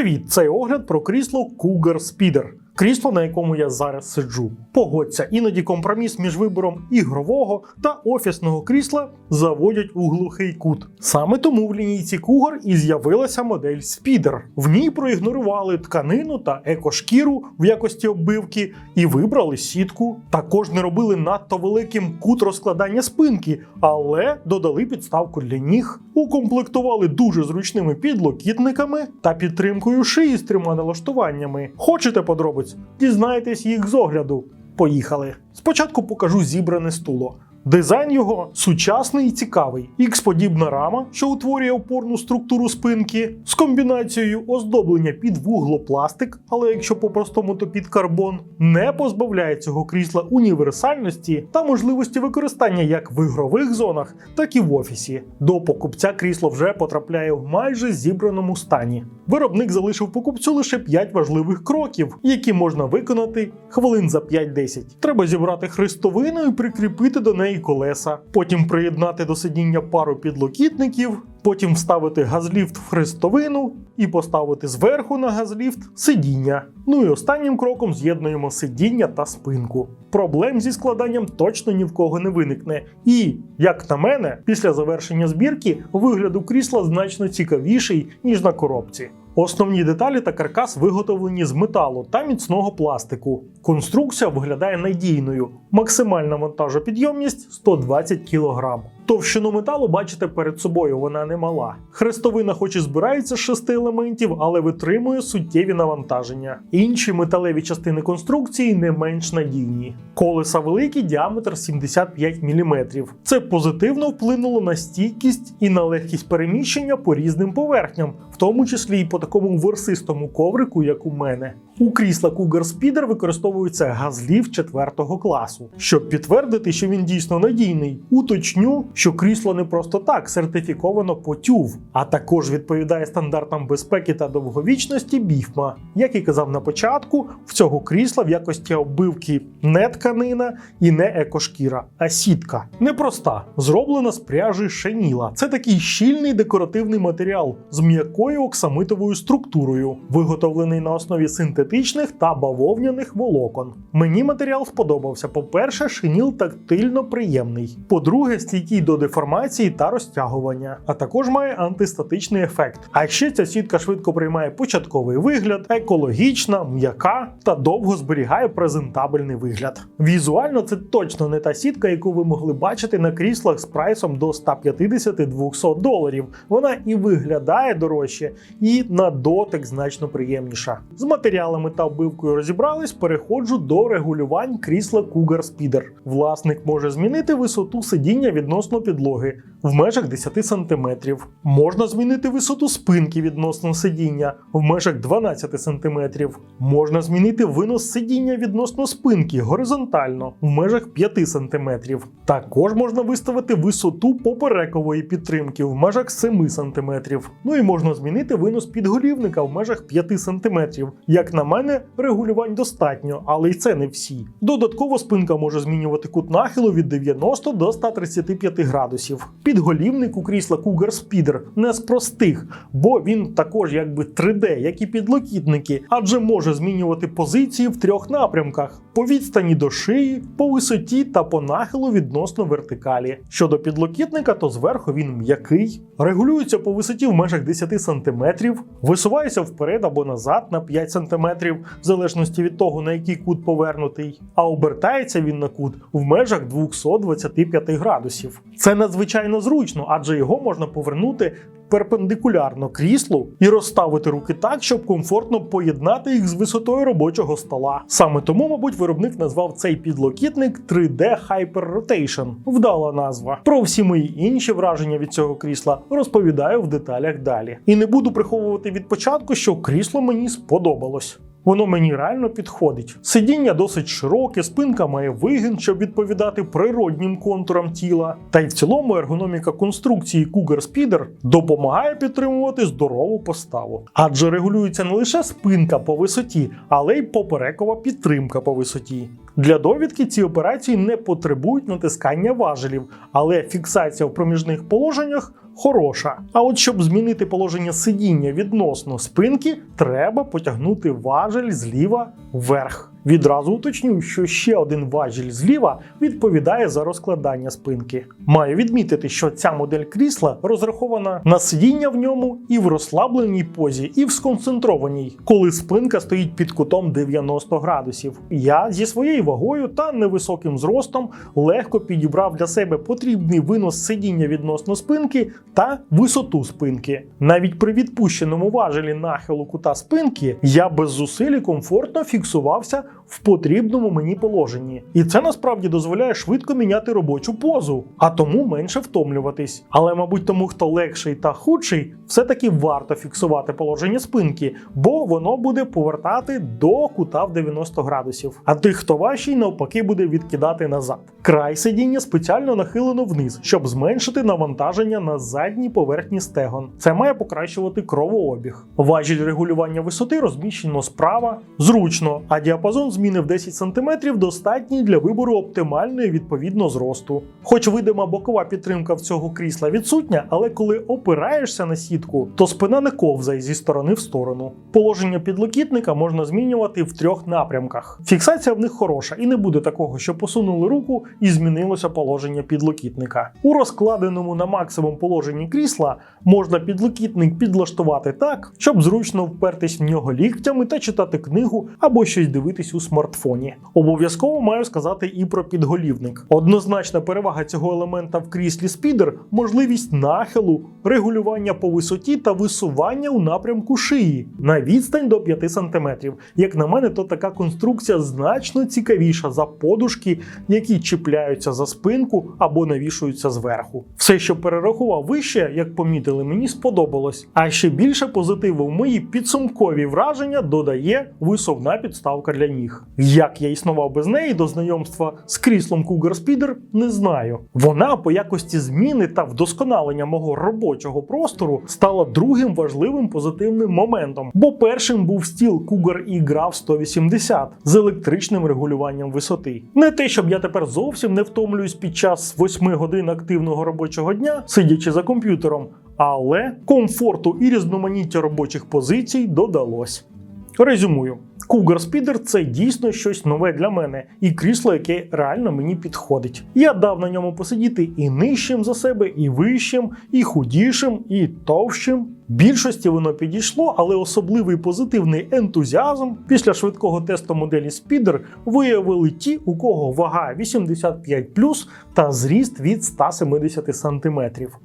Привіт! Це огляд про крісло Cougar Speeder. Крісло, на якому я зараз сиджу. Погодься, іноді компроміс між вибором ігрового та офісного крісла заводять у глухий кут. Саме тому в лінійці Cougar і з'явилася модель Speeder. В ній проігнорували тканину та екошкіру в якості оббивки і вибрали сітку. Також не робили надто великим кут розкладання спинки, але додали підставку для ніг, укомплектували дуже зручними підлокітниками та підтримкою шиї з трьома налаштуваннями. Хочете подробиць? Дізнаєтесь їх з огляду. Поїхали. Спочатку покажу зібране стуло. Дизайн його сучасний і цікавий. Ікс-подібна рама, що утворює опорну структуру спинки, з комбінацією оздоблення під вуглопластик, але якщо по-простому, то під карбон, не позбавляє цього крісла універсальності та можливості використання як в ігрових зонах, так і в офісі. До покупця крісло вже потрапляє в майже зібраному стані. Виробник залишив покупцю лише 5 важливих кроків, які можна виконати хвилин за 5-10. Треба зібрати хрестовину і прикріпити до неї колеса, потім приєднати до сидіння пару підлокітників, потім вставити газліфт в хрестовину і поставити зверху на газліфт сидіння. Ну і останнім кроком з'єднуємо сидіння та спинку. Проблем зі складанням точно ні в кого не виникне. І, як на мене, після завершення збірки вигляд у крісла значно цікавіший, ніж на коробці. Основні деталі та каркас виготовлені з металу та міцного пластику. Конструкція виглядає надійною. Максимальна вантажопідйомність 120 кг. Товщину металу бачите перед собою, вона не мала. Хрестовина, хоч і збирається з шести елементів, але витримує суттєві навантаження. Інші металеві частини конструкції не менш надійні. Колеса великі, діаметр 75 мм. Це позитивно вплинуло на стійкість і на легкість переміщення по різним поверхням, в тому числі і по такому версистому коврику, як у мене. У крісла Cougar Speeder використовується газлів 4 класу. Щоб підтвердити, що він дійсно надійний, уточню, що крісло не просто так сертифіковано по TÜV, а також відповідає стандартам безпеки та довговічності біфма. Як і казав на початку, в цього крісла в якості оббивки не тканина і не екошкіра, а сітка. Непроста, зроблена з пряжі шеніла. Це такий щільний декоративний матеріал з м'якою оксамитовою структурою, виготовлений на основі синтетичних та бавовняних волокон. Мені матеріал сподобався. По-перше, шиніл тактильно приємний. По-друге, стійкий до деформації та розтягування, а також має антистатичний ефект. А ще ця сітка швидко приймає початковий вигляд, екологічна, м'яка та довго зберігає презентабельний вигляд. Візуально це точно не та сітка, яку ви могли бачити на кріслах з прайсом до 150-200 доларів. Вона і виглядає дорожче, і на дотик значно приємніша. З матеріалами та оббивкою розібрались, переходжу до регулювань крісла Cougar Speeder. Власник може змінити висоту сидіння відносно підлоги в межах 10 см. Можна змінити висоту спинки відносно сидіння в межах 12 см. Можна змінити винос сидіння відносно спинки горизонтально в межах 5 см. Також можна виставити висоту поперекової підтримки в межах 7 см. Ну і можна змінити винос підголівника в межах 5 см. Як на мене, регулювань достатньо, але й це не всі. Додатково спинка може змінювати кут нахилу від 90 до 135 градусів. Підголівник у крісла Cougar Speeder не з простих, бо він також якби 3D, як і підлокітники, адже може змінювати позиції в трьох напрямках: по відстані до шиї, по висоті та по нахилу відносно вертикалі. Щодо підлокітника, то зверху він м'який, регулюється по висоті в межах 10 см, висувається вперед або назад на 5 см, в залежності від того, на який кут повернутий, а обертається він на кут в межах 225 градусів. Це надзвичайно зручно, адже його можна повернути перпендикулярно кріслу і розставити руки так, щоб комфортно поєднати їх з висотою робочого стола. Саме тому, мабуть, виробник назвав цей підлокітник 3D Hyper Rotation. Вдала назва. Про всі мої інші враження від цього крісла розповідаю в деталях далі. І не буду приховувати від початку, що крісло мені сподобалось. Воно мені реально підходить. Сидіння досить широке, спинка має вигін, щоб відповідати природнім контурам тіла. Та й в цілому ергономіка конструкції Cougar Speeder допомагає підтримувати здорову поставу. Адже регулюється не лише спинка по висоті, але й поперекова підтримка по висоті. Для довідки ці операції не потребують натискання важелів, але фіксація в проміжних положеннях хороша. А от щоб змінити положення сидіння відносно спинки, треба потягнути важель зліва вверх. Відразу уточню, що ще один важіль зліва відповідає за розкладання спинки. Маю відмітити, що ця модель крісла розрахована на сидіння в ньому і в розслабленій позі, і в сконцентрованій, коли спинка стоїть під кутом 90 градусів. Я зі своєю вагою та невисоким зростом легко підібрав для себе потрібний винос сидіння відносно спинки та висоту спинки. Навіть при відпущеному важелі нахилу кута спинки я без зусиль комфортно фіксувався в потрібному мені положенні. І це насправді дозволяє швидко міняти робочу позу, а тому менше втомлюватись. Але, мабуть, тому, хто легший та худший, все-таки варто фіксувати положення спинки, бо воно буде повертати до кута в 90 градусів. А тих, хто важчий, навпаки, буде відкидати назад. Край сидіння спеціально нахилено вниз, щоб зменшити навантаження на задній поверхні стегон. Це має покращувати кровообіг. Важіль регулювання висоти розміщено справа, зручно, а діапазон зміни в 10 см достатній для вибору оптимальної відповідно зросту. Хоч видима бокова підтримка в цього крісла відсутня, але коли опираєшся на сітку, то спина не ковзає зі сторони в сторону. Положення підлокітника можна змінювати в трьох напрямках. Фіксація в них хороша, і не буде такого, що посунули руку і змінилося положення підлокітника. У розкладеному на максимум положенні крісла можна підлокітник підлаштувати так, щоб зручно впертись в нього ліктями та читати книгу або щось дивитись у смартфоні. Обов'язково маю сказати і про підголівник. Однозначна перевага цього елемента в кріслі спідер можливість нахилу, регулювання по висоті та висування у напрямку шиї на відстань до 5 см. Як на мене, то така конструкція значно цікавіша за подушки, які чіпляються за спинку або навішуються зверху. Все, що перерахував вище, як помітили, мені сподобалось. А ще більше позитиву в мої підсумкові враження додає висувна підставка для ніг. Як я існував без неї до знайомства з кріслом Cougar Speeder, не знаю. Вона по якості зміни та вдосконалення мого робочого простору стала другим важливим позитивним моментом, бо першим був стіл Cougar eGraph 180 з електричним регулюванням висоти. Не те, щоб я тепер зовсім не втомлююсь під час 8 годин активного робочого дня, сидячи за комп'ютером, але комфорту і різноманіття робочих позицій додалось. Резюмую. Cougar Speeder – це дійсно щось нове для мене, і крісло, яке реально мені підходить. Я дав на ньому посидіти і нижчим за себе, і вищим, і худішим, і товщим. Більшості воно підійшло, але особливий позитивний ентузіазм після швидкого тесту моделі Speeder виявили ті, у кого вага 85 та зріст від 170 см.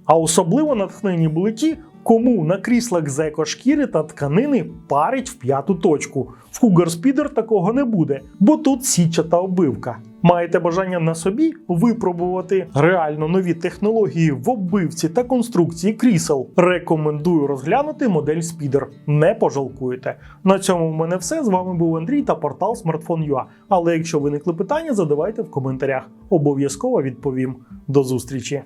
А особливо натхнені були ті, кому на кріслах з екошкіри та тканини парить в п'яту точку. В Cougar Speeder такого не буде, бо тут січата оббивка. Маєте бажання на собі випробувати реально нові технології в оббивці та конструкції крісел? Рекомендую розглянути модель Speeder. Не пожалкуєте. На цьому в мене все. З вами був Андрій та портал Smartphone.ua. Але якщо виникли питання, задавайте в коментарях. Обов'язково відповім. До зустрічі!